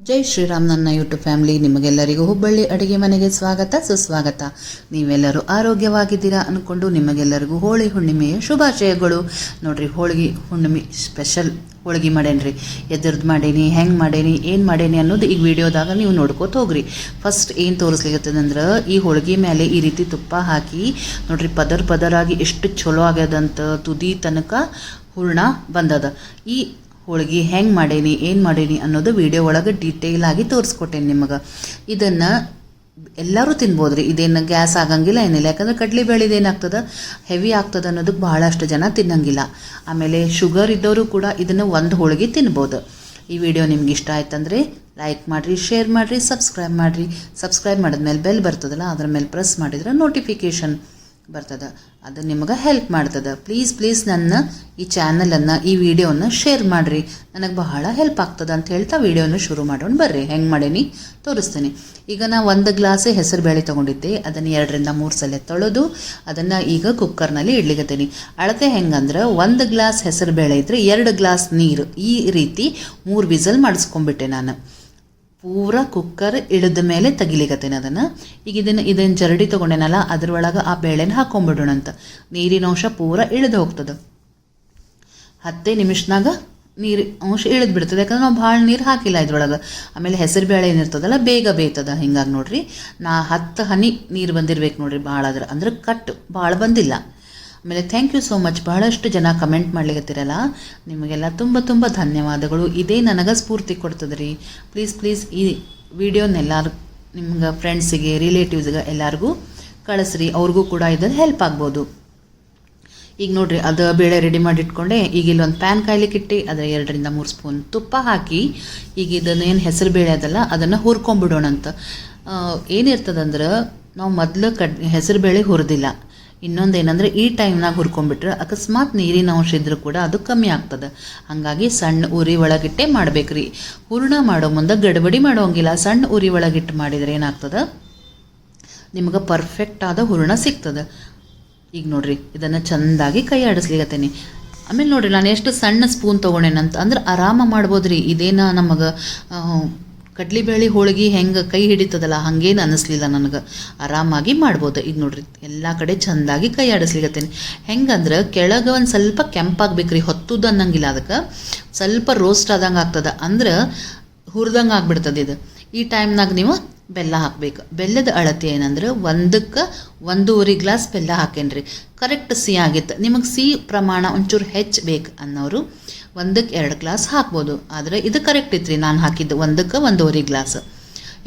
ಜೈ ಶ್ರೀರಾಮ್ ನನ್ನ YouTube family, ನಿಮಗೆಲ್ಲರಿಗೂ ಹುಬ್ಬಳ್ಳಿ ಅಡುಗೆ ಮನೆಗೆ ಸ್ವಾಗತ, ಸುಸ್ವಾಗತ. ನೀವೆಲ್ಲರೂ ಆರೋಗ್ಯವಾಗಿದ್ದೀರಾ ಅಂದ್ಕೊಂಡು ನಿಮಗೆಲ್ಲರಿಗೂ ಹೋಳಿ ಹುಣ್ಣಿಮೆಯ ಶುಭಾಶಯಗಳು. ನೋಡ್ರಿ, ಹೋಳಿಗೆ ಹುಣ್ಣಿಮೆ ಸ್ಪೆಷಲ್ ಹೋಳಿಗೆ ರೀ ಎದ್ರದ್ದು ಮಾಡೇನಿ, ಹೆಂಗೆ ಮಾಡೇನಿ, ಏನು ಮಾಡೇನಿ ಅನ್ನೋದು ಈಗ ವಿಡಿಯೋದಾಗ ನೀವು ನೋಡ್ಕೋತ ಹೋಗ್ರಿ. ಫಸ್ಟ್ ಏನು ತೋರಿಸ್ಲಿಕತ್ತದಂದ್ರೆ, ಈ ಹೋಳಿಗೆ ಮೇಲೆ ಈ ರೀತಿ ತುಪ್ಪ ಹಾಕಿ, ನೋಡ್ರಿ, ಪದರ್ ಪದರಾಗಿ ಎಷ್ಟು ಚಲೋ ಆಗ್ಯದಂತ ತುದಿ ತನಕ ಹೂರ್ಣ ಬಂದದ. ಈ ಹೋಳಿಗೆ ಹೆಂಗೆ ಮಾಡೇನಿ, ಏನು ಮಾಡೇನಿ ಅನ್ನೋದು ವಿಡಿಯೋ ಒಳಗೆ ಡೀಟೇಲ್ ಆಗಿ ತೋರಿಸ್ಕೊಟ್ಟೇನಿ ನಿಮಗೆ. ಇದನ್ನು ಎಲ್ಲರೂ ತಿನ್ಬೋದು ರೀ ಇದೇನು ಗ್ಯಾಸ್ ಆಗಂಗಿಲ್ಲ, ಏನಿಲ್ಲ. ಯಾಕಂದ್ರೆ ಕಡ್ಲೆಬೇಳೆ ಏನಾಗ್ತದೆ? ಹೆವಿ ಆಗ್ತದೆ ಅನ್ನೋದಕ್ಕೆ ಬಹಳಷ್ಟು ಜನ ತಿನ್ನಂಗಿಲ್ಲ. ಆಮೇಲೆ ಶುಗರ್ ಇದ್ದವರು ಕೂಡ ಇದನ್ನು ಒಂದು ಹೋಳಿಗೆ ತಿನ್ಬೋದು. ಈ ವಿಡಿಯೋ ನಿಮ್ಗೆ ಇಷ್ಟ ಆಯ್ತಂದ್ರೆ ಲೈಕ್ ಮಾಡಿರಿ ಶೇರ್ ಮಾಡಿರಿ ಸಬ್ಸ್ಕ್ರೈಬ್ ಮಾಡಿರಿ. ಸಬ್ಸ್ಕ್ರೈಬ್ ಮಾಡಿದ್ಮೇಲೆ ಬೆಲ್ ಬರ್ತದಲ್ಲ, ಅದ್ರ ಮೇಲೆ ಪ್ರೆಸ್ ಮಾಡಿದ್ರೆ ನೋಟಿಫಿಕೇಷನ್ ಬರ್ತದೆ. ಅದು ನಿಮಗೆ ಹೆಲ್ಪ್ ಮಾಡ್ತದೆ. ಪ್ಲೀಸ್ ಪ್ಲೀಸ್ ನನ್ನ ಈ ಚಾನಲನ್ನು ಈ ವಿಡಿಯೋನ ಶೇರ್ ಮಾಡಿರಿ. ನನಗೆ ಬಹಳ ಹೆಲ್ಪ್ ಆಗ್ತದೆ ಅಂತ ಹೇಳ್ತಾ ವಿಡಿಯೋನ ಶುರು ಮಾಡೋಣ. ಬರ್ರಿ, ಹೆಂಗೆ ಮಾಡೀನಿ? ತೋರಿಸ್ತೀನಿ. ಈಗ ನಾನು ಒಂದು ಗ್ಲಾಸ್ ಹೆಸರು ಬೇಳೆ ತೊಗೊಂಡಿದ್ದೆ. ಅದನ್ನು ಎರಡರಿಂದ ಮೂರು ಸಲ ತೊಳೆದು ಅದನ್ನು ಈಗ ಕುಕ್ಕರ್ನಲ್ಲಿ ಇಡ್ಲಿಕತ್ತೀನಿ. ಅಳತೆ ಹೆಂಗಂದ್ರೆ ಒಂದು ಗ್ಲಾಸ್ ಹೆಸರು ಬೇಳೆ ಇದ್ದರೆ ಎರಡು ಗ್ಲಾಸ್ ನೀರು ಈ ರೀತಿ ಮೂರು ವಿಸಲ್ ಮಾಡಿಸ್ಕೊಂಡ್ಬಿಟ್ಟೆ ನಾನು. ಪೂರ ಕುಕ್ಕರ್ ಇಳಿದ ಮೇಲೆ ತೆಗಿಲಿಕತ್ತೇನೆ ಅದನ್ನು. ಈಗ ಇದನ್ನು ಇದನ್ನು ಜರಡಿ ತೊಗೊಂಡೇನಲ್ಲ ಅದ್ರೊಳಗೆ ಆ ಬೇಳೆನ ಹಾಕೊಂಡ್ಬಿಡೋಣ ಅಂತ ನೀರಿನ ಅಂಶ ಪೂರ ಇಳಿದು ಹೋಗ್ತದೆ. ಹತ್ತೇ ನಿಮಿಷನಾಗ ನೀರು ಅಂಶ ಇಳಿದು ಬಿಡ್ತದೆ. ಯಾಕಂದ್ರೆ ನಾವು ಭಾಳ ನೀರು ಹಾಕಿಲ್ಲ ಇದ್ರೊಳಗೆ. ಆಮೇಲೆ ಹೆಸರು ಬೇಳೆ ಏನಿರ್ತದಲ್ಲ, ಬೇಗ ಬೇಯ್ತದ. ಹಿಂಗಾಗಿ ನೋಡ್ರಿ. ನಾ ಹತ್ತು ಹನಿ ನೀರು ಬಂದಿರ್ಬೇಕು ನೋಡ್ರಿ ಭಾಳ ಅದ್ರ ಅಂದ್ರೆ ಕಟ್ ಭಾಳ ಬಂದಿಲ್ಲ. ಆಮೇಲೆ ಥ್ಯಾಂಕ್ ಯು ಸೋ ಮಚ್ ಬಹಳಷ್ಟು ಜನ ಕಮೆಂಟ್ ಮಾಡ್ಲಿಕ್ಕತ್ತಿರಲ್ಲ ನಿಮಗೆಲ್ಲ ತುಂಬ ತುಂಬ ಧನ್ಯವಾದಗಳು. ಇದೇ ನನಗೆ ಸ್ಫೂರ್ತಿ ಕೊಡ್ತದೆ ರೀ ಪ್ಲೀಸ್ ಪ್ಲೀಸ್ ಈ ವಿಡಿಯೋನೆಲ್ಲರೂ ನಿಮ್ಗೆ ಫ್ರೆಂಡ್ಸಿಗೆ ರಿಲೇಟಿವ್ಸ್ಗೆ ಎಲ್ಲರಿಗೂ ಕಳಿಸ್ರಿ. ಅವ್ರಿಗೂ ಕೂಡ ಇದನ್ನು ಹೆಲ್ಪ್ ಆಗ್ಬೋದು. ಈಗ ನೋಡ್ರಿ, ಅದು ಬೇಳೆ ರೆಡಿ ಮಾಡಿ ಇಟ್ಕೊಂಡೆ ಈಗ ಇಲ್ಲೊಂದು ಪ್ಯಾನ್ ಕಾಯ್ಲಿಕ್ಕಿಟ್ಟು ಅದರ ಎರಡರಿಂದ ಮೂರು ಸ್ಪೂನ್ ತುಪ್ಪ ಹಾಕಿ, ಈಗ ಇದನ್ನು ಏನು ಹೆಸರು ಬೇಳೆ ಅದಲ್ಲ, ಅದನ್ನು ಹುರ್ಕೊಂಬಿಡೋಣ ಅಂತ ಏನಿರ್ತದಂದ್ರೆ ನಾವು ಮೊದಲು ಕಡ್, ಹೆಸರು ಬೇಳೆ ಹುರಿದಿಲ್ಲ. ಇನ್ನೊಂದು ಏನಂದ್ರೆ ಈ ಟೈಮ್ನಾಗ ಹುರ್ಕೊಂಡ್ಬಿಟ್ರೆ ಅಕಸ್ಮಾತ್ ನೀರಿನ ಅಂಶ ಇದ್ರೂ ಕೂಡ ಅದು ಕಮ್ಮಿ ಆಗ್ತದೆ. ಹಾಗಾಗಿ ಸಣ್ಣ ಉರಿ ಒಳಗಿಟ್ಟೆ ಮಾಡ್ಬೇಕ್ರಿ. ಹೂರ್ಣ ಮಾಡೋ ಮುಂದೆ ಗಡಬಡಿ ಮಾಡೋಂಗಿಲ್ಲ. ಸಣ್ಣ ಉರಿ ಒಳಗಿಟ್ಟು ಮಾಡಿದ್ರೆ ಏನಾಗ್ತದೆ? ನಿಮ್ಗೆ ಆದ ಹೂರ್ಣ ಸಿಗ್ತದೆ. ಈಗ ನೋಡ್ರಿ, ಇದನ್ನು ಚೆಂದಾಗಿ ಕೈ ಆಡಿಸ್ಲಿಗತ್ತೇನೆ ಆಮೇಲೆ ನೋಡ್ರಿ, ನಾನು ಎಷ್ಟು ಸಣ್ಣ ಸ್ಪೂನ್ ತೊಗೊಂಡೇನಂತ ಅಂದ್ರೆ ಆರಾಮ ಮಾಡ್ಬೋದ್ರಿ. ಇದೇನ ನಮಗೆ ಕಡ್ಲಿಬೇಳೆ ಹೋಳಿಗೆ ಹೆಂಗೆ ಕೈ ಹಿಡಿತದಲ್ಲ, ಹಂಗೇನು ಅನ್ನಿಸ್ಲಿಲ್ಲ ನನಗೆ. ಆರಾಮಾಗಿ ಮಾಡ್ಬೋದು. ಈಗ ನೋಡ್ರಿ, ಎಲ್ಲ ಕಡೆ ಚೆಂದಾಗಿ ಕೈ ಆಡಿಸ್ಲಿಕತ್ತೀನಿ. ಹೆಂಗಂದ್ರೆ ಕೆಳಗೆ ಒಂದು ಸ್ವಲ್ಪ ಕೆಂಪಾಗ್ಬೇಕ್ರಿ, ಹೊತ್ತುದು ಅನ್ನಂಗಿಲ್ಲ ಅದಕ್ಕೆ. ಸ್ವಲ್ಪ ರೋಸ್ಟ್ ಆದಂಗೆ ಆಗ್ತದೆ, ಅಂದ್ರೆ ಹುರಿದಂಗೆ ಆಗ್ಬಿಡ್ತದೆ ಇದು. ಈ ಟೈಮ್ನಾಗ ನೀವು ಬೆಲ್ಲ ಹಾಕ್ಬೇಕು. ಬೆಲ್ಲದ ಅಳತೆ ಏನಂದ್ರೆ ಒಂದಕ್ಕೆ ಒಂದೂವರೆ ಗ್ಲಾಸ್ ಬೆಲ್ಲ ಹಾಕೇನ್ರಿ. ಕರೆಕ್ಟ್ ಸಿಹಿ ಆಗಿತ್ತು. ನಿಮಗೆ ಸಿಹಿ ಪ್ರಮಾಣ ಒಂಚೂರು ಹೆಚ್ಚು ಬೇಕು ಅನ್ನೋರು ಒಂದಕ್ಕೆ ಎರಡು ಗ್ಲಾಸ್ ಹಾಕ್ಬೋದು. ಆದರೆ ಇದು ಕರೆಕ್ಟ್ ಇತ್ತು ರೀ ನಾನು ಹಾಕಿದ್ದು ಒಂದಕ್ಕೆ ಒಂದೂವರೆ ಗ್ಲಾಸ್.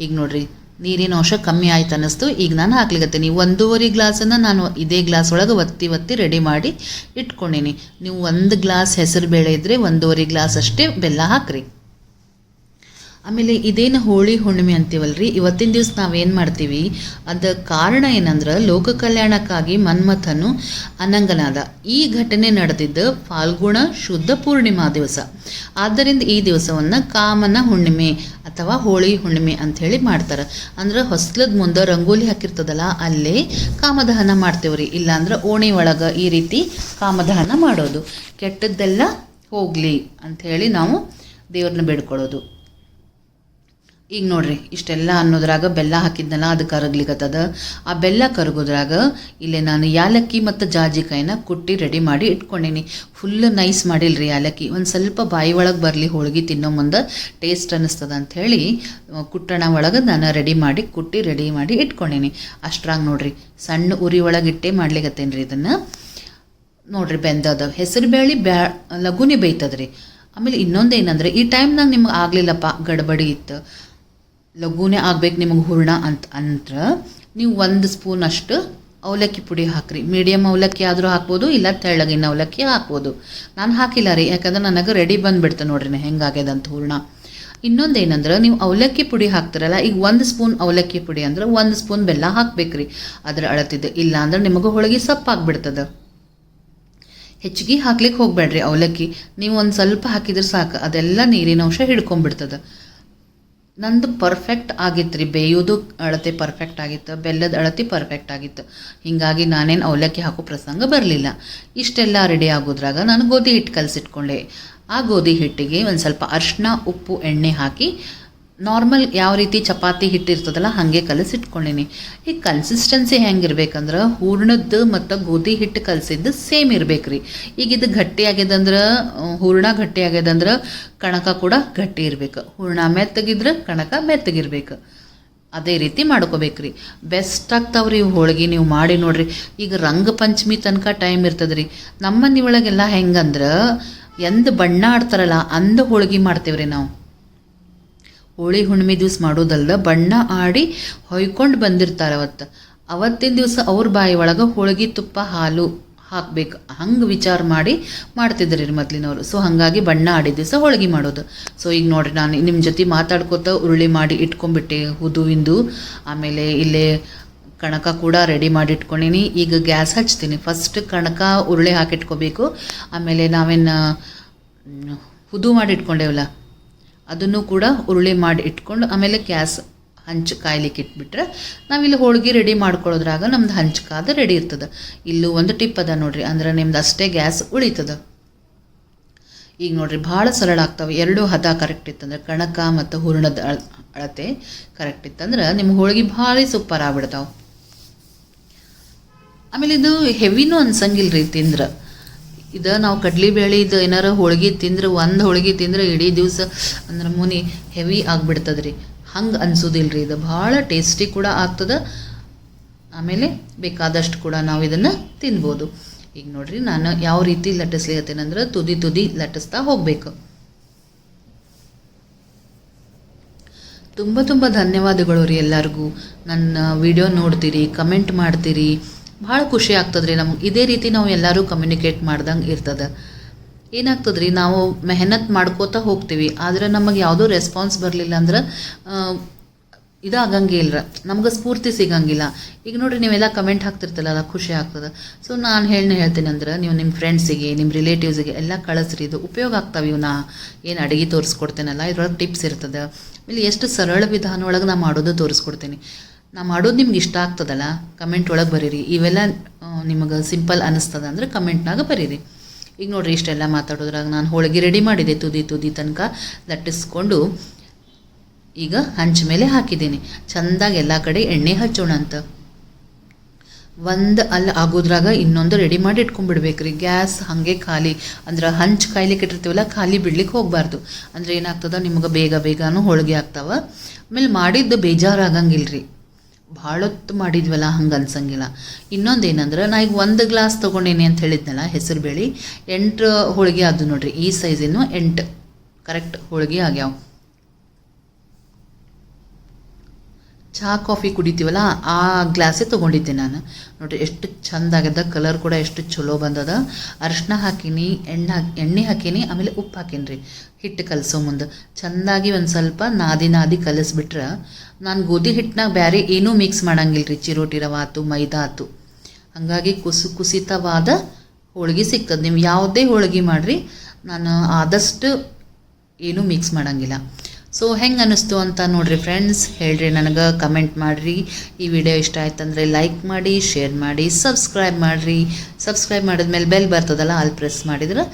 ಈಗ ನೋಡಿರಿ, ನೀರಿನ ಅಂಶ ಕಮ್ಮಿ ಆಯ್ತು ಅನ್ನಿಸ್ತು. ಈಗ ನಾನು ಹಾಕ್ಲಿಕತ್ತೀನಿ. ಒಂದೂವರೆ ಗ್ಲಾಸನ್ನು ನಾನು ಇದೇ ಗ್ಲಾಸ್ ಒಳಗೆ ಒತ್ತಿ ಒತ್ತಿ ರೆಡಿ ಮಾಡಿ ಇಟ್ಕೊಂಡೀನಿ. ನೀವು ಒಂದು ಗ್ಲಾಸ್ ಹೆಸರು ಬೇಳೆ ಇದ್ದರೆ ಒಂದೂವರೆ ಗ್ಲಾಸ್ ಅಷ್ಟೇ ಬೆಲ್ಲ ಹಾಕ್ರಿ. ಆಮೇಲೆ ಇದೇನು ಹೋಳಿ ಹುಣ್ಣಿಮೆ ಅಂತೀವಲ್ರಿ? ಇವತ್ತಿನ ದಿವಸ ನಾವೇನು ಮಾಡ್ತೀವಿ? ಅದ ಕಾರಣ ಏನಂದ್ರೆ ಲೋಕ ಕಲ್ಯಾಣಕ್ಕಾಗಿ ಮನ್ಮಥನು ಅನಂಗನಾದ. ಈ ಘಟನೆ ನಡೆದಿದ್ದ ಫಾಲ್ಗುಣ ಶುದ್ಧ ಪೂರ್ಣಿಮಾ ದಿವಸ. ಆದ್ದರಿಂದ ಈ ದಿವಸವನ್ನು ಕಾಮನ ಹುಣ್ಣಿಮೆ ಅಥವಾ ಹೋಳಿ ಹುಣ್ಣಿಮೆ ಅಂಥೇಳಿ ಮಾಡ್ತಾರೆ. ಅಂದ್ರೆ ಹೊಸ್ಲದ ಮುಂದೆ ರಂಗೋಲಿ ಹಾಕಿರ್ತದಲ್ಲ, ಅಲ್ಲೇ ಕಾಮದಹನ ಮಾಡ್ತೇವ್ರಿ. ಇಲ್ಲಾಂದ್ರೆ ಓಣಿ ಒಳಗೆ ಈ ರೀತಿ ಕಾಮದಹನ ಮಾಡೋದು. ಕೆಟ್ಟದ್ದೆಲ್ಲ ಹೋಗಲಿ ಅಂಥೇಳಿ ನಾವು ದೇವ್ರನ್ನ ಬೇಡ್ಕೊಳ್ಳೋದು. ಈಗ ನೋಡ್ರಿ, ಇಷ್ಟೆಲ್ಲ ಅನ್ನೋದ್ರಾಗ ಬೆಲ್ಲ ಹಾಕಿದ್ನಲ್ಲ ಅದು ಕರಗ್ಲಿಕತ್ತದ. ಆ ಬೆಲ್ಲ ಕರಗೋದ್ರಾಗ ಇಲ್ಲೇ ನಾನು ಯಾಲಕ್ಕಿ ಮತ್ತು ಜಾಜಿಕಾಯಿನ ಕುಟ್ಟಿ ರೆಡಿ ಮಾಡಿ ಇಟ್ಕೊಂಡೀನಿ. ಫುಲ್ ನೈಸ್ ಮಾಡಿಲ್ರಿ ಯಾಲಕ್ಕಿ. ಒಂದು ಸ್ವಲ್ಪ ಬಾಯಿ ಒಳಗೆ ಬರಲಿ ಹೋಳಿಗೆ ತಿನ್ನೋ ಮುಂದೆ ಟೇಸ್ಟ್ ಅನ್ನಿಸ್ತದ ಅಂಥೇಳಿ ಕುಟ್ಟಣ ಒಳಗೆ ನಾನು ರೆಡಿ ಮಾಡಿ ಕುಟ್ಟಿ ರೆಡಿ ಮಾಡಿ ಇಟ್ಕೊಂಡೀನಿ. ಅಷ್ಟ್ರಾಗ ನೋಡ್ರಿ, ಸಣ್ಣ ಉರಿ ಒಳಗಿಟ್ಟೆ ಮಾಡ್ಲಿಕ್ಕತ್ತೇನೆ ರೀ ಇದನ್ನು. ನೋಡ್ರಿ ಬೆಂದದ. ಹೆಸರು ಬೇಳೆ ಬ್ಯಾ ಲಘುನೇ ಬೈತದ್ರಿ ಆಮೇಲೆ ಇನ್ನೊಂದು ಏನಂದ್ರೆ, ಈ ಟೈಮ್ನಾಗ ನಿಮ್ಗೆ ಆಗಲಿಲ್ಲಪ್ಪ, ಗಡಬಡಿ ಇತ್ತು. ಲಘುನೇ ಆಗ್ಬೇಕು ನಿಮಗೆ ಹೂರ್ಣ ಅಂತ ಅಂದ್ರೆ ನೀವು ಒಂದು ಸ್ಪೂನ್ ಅಷ್ಟು ಅವಲಕ್ಕಿ ಪುಡಿ ಹಾಕ್ರಿ. ಮೀಡಿಯಮ್ ಅವಲಕ್ಕಿ ಆದರೂ ಹಾಕ್ಬೋದು, ಇಲ್ಲ ತೆಳ್ಳಗಿನ ಅವಲಕ್ಕಿ ಹಾಕ್ಬೋದು. ನಾನು ಹಾಕಿಲ್ಲ ರೀ, ಯಾಕಂದ್ರೆ ನನಗೆ ರೆಡಿ ಬಂದುಬಿಡ್ತು ನೋಡ್ರಿ ಹೆಂಗಾಗ್ಯದಂತ ಹೂರ್ಣ. ಇನ್ನೊಂದು ಏನಂದ್ರೆ ನೀವು ಅವಲಕ್ಕಿ ಪುಡಿ ಹಾಕ್ತಾರಲ್ಲ, ಈಗ ಒಂದು ಸ್ಪೂನ್ ಅವಲಕ್ಕಿ ಪುಡಿ ಅಂದ್ರೆ ಒಂದು ಸ್ಪೂನ್ ಬೆಲ್ಲ ಹಾಕ್ಬೇಕ್ರಿ. ಅದ್ರ ಅಳತಿದ್ದು ಇಲ್ಲ ಅಂದ್ರೆ ನಿಮಗೆ ಹೋಳಿಗೆ ಸಪ್ಪಾಗ್ಬಿಡ್ತದೆ ಹೆಚ್ಚಿಗೆ ಹಾಕ್ಲಿಕ್ಕೆ ಹೋಗಬೇಡ್ರಿ ಅವಲಕ್ಕಿ. ನೀವು ಒಂದು ಸ್ವಲ್ಪ ಹಾಕಿದ್ರೆ ಸಾಕು, ಅದೆಲ್ಲ ನೀರಿನ ಅಂಶ ಹಿಡ್ಕೊಂಡ್ಬಿಡ್ತದೆ. ನಂದು ಪರ್ಫೆಕ್ಟ್ ಆಗಿತ್ತು ರೀ ಬೇಯೋದು ಅಳತೆ ಪರ್ಫೆಕ್ಟ್ ಆಗಿತ್ತು, ಬೆಲ್ಲದ ಅಳತೆ ಪರ್ಫೆಕ್ಟ್ ಆಗಿತ್ತು. ಹೀಗಾಗಿ ನಾನೇನು ಅವಲಕ್ಕಿ ಹಾಕೋ ಪ್ರಸಂಗ ಬರಲಿಲ್ಲ. ಇಷ್ಟೆಲ್ಲ ರೆಡಿ ಆಗೋದ್ರಾಗ ನಾನು ಗೋಧಿ ಹಿಟ್ಟು ಕಲಸಿಟ್ಕೊಂಡೆ. ಆ ಗೋಧಿ ಹಿಟ್ಟಿಗೆ ಒಂದು ಸ್ವಲ್ಪ ಅರಿಶಿನ ಉಪ್ಪು, ಎಣ್ಣೆ ಹಾಕಿ ನಾರ್ಮಲ್ ಯಾವ ರೀತಿ ಚಪಾತಿ ಹಿಟ್ಟಿರ್ತದಲ್ಲ, ಹಾಗೆ ಕಲಸಿಟ್ಕೊಂಡೀನಿ. ಈ ಕನ್ಸಿಸ್ಟೆನ್ಸಿ ಹೆಂಗಿರ್ಬೇಕಂದ್ರೆ ಹೂರ್ಣದ್ದು ಮತ್ತು ಗೋಧಿ ಹಿಟ್ಟು ಕಲಸಿದ್ದು ಸೇಮ್ ಇರ್ಬೇಕ್ರಿ. ಈಗ ಇದು ಗಟ್ಟಿ ಆಗ್ಯದಂದ್ರೆ ಹೂರ್ಣ ಗಟ್ಟಿ ಆಗ್ಯದಂದ್ರೆ ಕಣಕ ಕೂಡ ಗಟ್ಟಿ ಇರಬೇಕು. ಹೂರ್ಣ ಮೆತ್ತಗಿದ್ರೆ ಕಣಕ ಮೆತ್ತಗಿರ್ಬೇಕು. ಅದೇ ರೀತಿ ಮಾಡ್ಕೋಬೇಕ್ರಿ. ಬೆಸ್ಟ್ ಆಗ್ತಾವ್ರಿ ಇವು ಹೋಳಿಗೆ ನೀವು ಮಾಡಿ ನೋಡ್ರಿ. ಈಗ ರಂಗ ಪಂಚಮಿ ತನಕ ಟೈಮ್ ಇರ್ತದ್ರಿ. ನಮ್ಮ ಮನೆ ಒಳಗೆಲ್ಲ ಹೆಂಗಂದ್ರೆ, ಎಂದು ಬಣ್ಣ ಆಡ್ತಾರಲ್ಲ, ಅಂದ ಹೋಳಿಗೆ ಮಾಡ್ತೇವ್ರಿ ನಾವು. ಹೋಳಿ ಹುಣ್ಣಿಮೆ ದಿವಸ ಮಾಡೋದಲ್ಲ ಬಣ್ಣ ಆಡಿ ಹೊಯ್ಕೊಂಡು ಬಂದಿರ್ತಾರೆ ಅವತ್ತು. ಅವತ್ತಿನ ದಿವಸ ಅವ್ರ ಬಾಯಿ ಒಳಗೆ ಹೋಳಿಗೆ, ತುಪ್ಪ, ಹಾಲು ಹಾಕ್ಬೇಕು. ಹಂಗೆ ವಿಚಾರ ಮಾಡಿ ಮಾಡ್ತಿದ್ರಿ ರೀ ಮೊದ್ಲಿನವರು. ಸೊ ಹಾಗಾಗಿ ಬಣ್ಣ ಆಡಿದ ದಿವಸ ಹೋಳಿಗೆ ಮಾಡೋದು. ಸೊ ಈಗ ನೋಡ್ರಿ ನಾನು ನಿಮ್ಮ ಜೊತೆ ಮಾತಾಡ್ಕೋತ ಉರುಳಿ ಮಾಡಿ ಇಟ್ಕೊಂಡ್ಬಿಟ್ಟೆ ಹುದುವಿಂದು ಆಮೇಲೆ ಇಲ್ಲೇ ಕಣಕ ಕೂಡ ರೆಡಿ ಮಾಡಿ ಇಟ್ಕೊಂಡಿನಿ. ಈಗ ಗ್ಯಾಸ್ ಹಚ್ತೀನಿ. ಫಸ್ಟ್ ಕಣಕ ಉರುಳಿ ಹಾಕಿಟ್ಕೋಬೇಕು. ಆಮೇಲೆ ನಾವೇನು ಹುದು ಮಾಡಿ ಇಟ್ಕೊಂಡೇವಲ್ಲ? ಅದನ್ನು ಕೂಡ ಉರುಳಿ ಮಾಡಿ ಇಟ್ಕೊಂಡು ಆಮೇಲೆ ಗ್ಯಾಸ್ ಹಂಚು ಕಾಯ್ಲಿಕ್ಕೆ ಇಟ್ಬಿಟ್ರೆ ನಾವಿಲ್ಲಿ ಹೋಳಿಗೆ ರೆಡಿ ಮಾಡ್ಕೊಳ್ಳೋದ್ರಾಗ ನಮ್ದು ಹಂಚು ಕಾದ ರೆಡಿ ಇರ್ತದೆ. ಇಲ್ಲೂ ಒಂದು ಟಿಪ್ ಅದ ನೋಡ್ರಿ, ಅಂದ್ರೆ ನಿಮ್ದು ಅಷ್ಟೇ ಗ್ಯಾಸ್ ಉಳಿತದ. ಈಗ ನೋಡ್ರಿ, ಭಾಳ ಸರಳ ಆಗ್ತಾವೆ. ಎರಡೂ ಹದ ಕರೆಕ್ಟ್ ಇತ್ತಂದ್ರೆ, ಕಣಕ ಮತ್ತು ಹೂರ್ಣದ ಅಳ, ಅಳತೆ ಕರೆಕ್ಟ್ ಇತ್ತಂದ್ರೆ ನಿಮ್ಮ ಹೋಳಿಗೆ ಭಾರಿ ಸೂಪರ್ ಆಗ್ಬಿಡ್ತಾವೆ. ಆಮೇಲೆ ಇದು ಹೆವಿನೂ ಅನ್ಸಂಗಿಲ್ಲ ರೀ ತಿಂದ್ರೆ. ಇದು ನಾವು ಕಡ್ಲಿ ಬೇಳೆ ಇದು ಏನಾರ ಹೋಳ್ಗೆ ತಿಂದ್ರೆ, ಒಂದು ಹೋಳ್ಗೆ ತಿಂದ್ರೆ ಇಡೀ ದಿವಸ ಅಂದ್ರೆ ಮುನಿ ಹೆವಿ ಆಗಿಬಿಡ್ತದೆ ರೀ ಹಂಗೆ ಅನ್ಸೋದಿಲ್ಲ ರೀ ಇದು. ಭಾಳ ಟೇಸ್ಟಿ ಕೂಡ ಆಗ್ತದೆ. ಆಮೇಲೆ ಬೇಕಾದಷ್ಟು ಕೂಡ ನಾವು ಇದನ್ನು ತಿನ್ಬೋದು. ಈಗ ನೋಡ್ರಿ ನಾನು ಯಾವ ರೀತಿ ಲಟ್ಟಿಸ್ಲಿಕತ್ತೇನಂದ್ರೆ ತುದಿ ತುದಿ ಲಟ್ಟಿಸ್ತಾ ಹೋಗಬೇಕು. ತುಂಬ ತುಂಬ ಧನ್ಯವಾದಗಳು ರೀ ಎಲ್ಲರಿಗೂ. ನನ್ನ ವಿಡಿಯೋ ನೋಡ್ತೀರಿ ಕಮೆಂಟ್ ಮಾಡ್ತೀರಿ. ಭಾಳ ಖುಷಿ ಆಗ್ತದ್ರಿ ನಮ್ಗೆ. ಇದೇ ರೀತಿ ನಾವು ಎಲ್ಲರೂ ಕಮ್ಯುನಿಕೇಟ್ ಮಾಡ್ದಂಗೆ ಇರ್ತದೆ. ಏನಾಗ್ತದ್ರಿ, ನಾವು ಮೆಹನತ್ ಮಾಡ್ಕೋತಾ ಹೋಗ್ತೀವಿ, ಆದರೆ ನಮಗೆ ಯಾವುದೋ ರೆಸ್ಪಾನ್ಸ್ ಬರಲಿಲ್ಲ ಅಂದ್ರೆ ಇದಾಗಂಗೆ ಇಲ್ರ. ನಮ್ಗೆ ಸ್ಫೂರ್ತಿ ಸಿಗಂಗಿಲ್ಲ. ಈಗ ನೋಡ್ರಿ, ನೀವೆಲ್ಲ ಕಮೆಂಟ್ ಹಾಕ್ತಿರ್ತಲ್ಲ ಖುಷಿ ಆಗ್ತದೆ. ಸೊ ನಾನು ಹೇಳಿ ಹೇಳ್ತೀನಿ ಅಂದ್ರೆ, ನೀವು ನಿಮ್ಮ ಫ್ರೆಂಡ್ಸಿಗೆ ನಿಮ್ಮ ರಿಲೇಟಿವ್ಸಿಗೆ ಎಲ್ಲ ಕಳಿಸ್ರಿ, ಇದು ಉಪಯೋಗ ಆಗ್ತಾವೆ ನಾ ಏನು ಅಡುಗೆ ತೋರಿಸ್ಕೊಡ್ತೇನಲ್ಲ, ಇದ್ರೊಳಗೆ ಟಿಪ್ಸ್ ಇರ್ತದೆ. ಇಲ್ಲಿ ಎಷ್ಟು ಸರಳ ವಿಧಾನ ಒಳಗೆ ನಾ ಮಾಡೋದು ತೋರಿಸ್ಕೊಡ್ತೀನಿ. ನಾ ಮಾಡೋದು ನಿಮ್ಗೆ ಇಷ್ಟ ಆಗ್ತದಲ್ಲ? ಕಮೆಂಟ್ ಒಳಗೆ ಬರೀರಿ. ಇವೆಲ್ಲ ನಿಮಗೆ ಸಿಂಪಲ್ ಅನ್ನಿಸ್ತದ ಅಂದ್ರೆ ಕಮೆಂಟ್ನಾಗ ಬರೀರಿ. ಈಗ ನೋಡಿರಿ, ಇಷ್ಟೆಲ್ಲ ಮಾತಾಡೋದ್ರಾಗ ನಾನು ಹೋಳಿಗೆ ರೆಡಿ ಮಾಡಿದೆ ತುದಿ ತುದಿ ತನಕ. ಲಟ್ಟಿಸ್ಕೊಂಡು ಈಗ ಹಂಚ ಮೇಲೆ ಹಾಕಿದ್ದೀನಿ. ಚೆಂದಾಗಿ ಎಲ್ಲ ಕಡೆ ಎಣ್ಣೆ ಹಚ್ಚೋಣ ಅಂತ. ಒಂದು ಅಲ್ಲಿ ಆಗೋದ್ರಾಗ ಇನ್ನೊಂದು ರೆಡಿ ಮಾಡಿ ಇಟ್ಕೊಂಡ್ಬಿಡ್ಬೇಕ್ರಿ. ಗ್ಯಾಸ್ ಹಾಗೆ ಖಾಲಿ. ಅಂದ್ರೆ ಹಂಚ್ ಕಾಯ್ಲಿಕ್ಕೆ ಇಟ್ಟಿರ್ತೀವಲ್ಲ ಖಾಲಿ ಬಿಡ್ಲಿಕ್ಕೆ ಹೋಗಬಾರ್ದು. ಅಂದ್ರೆ ಏನಾಗ್ತದ? ನಿಮಗೆ ಬೇಗ ಬೇಗನೂ ಹೋಳಿಗೆ ಆಗ್ತಾವ. ಆಮೇಲೆ ಮಾಡಿದ್ದು ಬೇಜಾರಾಗಂಗಿಲ್ಲ ರೀ ಭಾಳೊತ್ತು ಮಾಡಿದ್ವಲ್ಲ, ಹಂಗೆ ಅನ್ಸಂಗಿಲ್ಲ. ಇನ್ನೊಂದು ಏನಂದ್ರೆ ನಾ ಈಗ ಒಂದು ಗ್ಲಾಸ್ ತೊಗೊಂಡೇನಿ ಅಂತ ಹೇಳಿದ್ನಲ್ಲ, ಹೆಸರು ಬೇಳೆ ಎಂಟು ಹೋಳಿಗೆ ಅದು ನೋಡ್ರಿ, ಈ ಸೈಜಿನೂ ಎಂಟು. ಕರೆಕ್ಟ್ ಹೋಳಿಗೆ ಆಗ್ಯಾವ. ಚಹಾ, ಕಾಫಿ ಕುಡಿತೀವಲ್ಲ, ಆ ಗ್ಲಾಸೇ ತೊಗೊಂಡಿದ್ದೆ ನಾನು. ನೋಡಿರಿ, ಎಷ್ಟು ಚಂದ ಆಗ್ಯದ ಕಲರ್ ಕೂಡ ಎಷ್ಟು ಚಲೋ ಬಂದದ. ಅರಿಶಿನ ಹಾಕೀನಿ, ಎಣ್ಣೆ ಹಾಕಿ, ಎಣ್ಣೆ ಹಾಕೀನಿ, ಆಮೇಲೆ ಉಪ್ಪು ಹಾಕೀನಿ ರೀ ಹಿಟ್ಟು ಕಲಸೋ ಮುಂದೆ. ಚೆಂದಾಗಿ ಒಂದು ಸ್ವಲ್ಪ ನಾದಿ ನಾದಿ ಕಲಿಸ್ಬಿಟ್ರೆ, ನಾನು ಗೋಧಿ ಹಿಟ್ಟಿನಾಗ ಬೇರೆ ಏನೂ ಮಿಕ್ಸ್ ಮಾಡಂಗಿಲ್ಲ ರೀ ಚಿರೋಟಿ ರವ ಆತು, ಮೈದಾ ಆತು. ಹಾಗಾಗಿ ಕುಸು ಕುಸಿತವಾದ ಹೋಳಿಗೆ ಸಿಗ್ತದೆ. ನೀವು ಯಾವುದೇ ಹೋಳಿಗೆ ಮಾಡಿರಿ, ನಾನು ಆದಷ್ಟು ಏನೂ ಮಿಕ್ಸ್ ಮಾಡಂಗಿಲ್ಲ. ಸೊ ಹೆಂಗೆ ಅನ್ನಿಸ್ತು ಅಂತ ನೋಡ್ರಿ ಫ್ರೆಂಡ್ಸ್ ಹೇಳ್ರಿ ನನಗೆ ಕಮೆಂಟ್ ಮಾಡಿರಿ. ಈ ವಿಡಿಯೋ ಇಷ್ಟ ಆಯ್ತಂದ್ರೆ ಲೈಕ್ ಮಾಡಿ ಶೇರ್ ಮಾಡಿ ಸಬ್ಸ್ಕ್ರೈಬ್ ಮಾಡಿರಿ. ಸಬ್ಸ್ಕ್ರೈಬ್ ಮಾಡಿದ್ಮೇಲೆ ಬೆಲ್ ಬರ್ತದಲ್ಲ, ಅಲ್ಲಿ ಪ್ರೆಸ್ ಮಾಡಿದ್ರೆ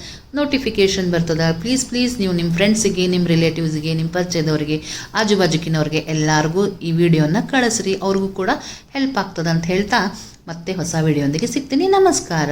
ನೋಟಿಫಿಕೇಷನ್ ಬರ್ತದ. ಪ್ಲೀಸ್ ಪ್ಲೀಸ್ ನೀವು ನಿಮ್ಮ ಫ್ರೆಂಡ್ಸಿಗೆ ನಿಮ್ಮ ರಿಲೇಟಿವ್ಸ್ಗೆ ನಿಮ್ಮ ಪರಿಚಯದವ್ರಿಗೆ ಆಜು ಬಾಜುಕಿನವ್ರಿಗೆ ಎಲ್ಲರಿಗೂ ಈ ವಿಡಿಯೋನ ಕಳಿಸ್ರಿ. ಅವ್ರಿಗೂ ಕೂಡ ಹೆಲ್ಪ್ ಆಗ್ತದೆ ಅಂತ ಹೇಳ್ತಾ ಮತ್ತೆ ಹೊಸ ವಿಡಿಯೋಂದಿಗೆ ಸಿಗ್ತೀನಿ. ನಮಸ್ಕಾರ.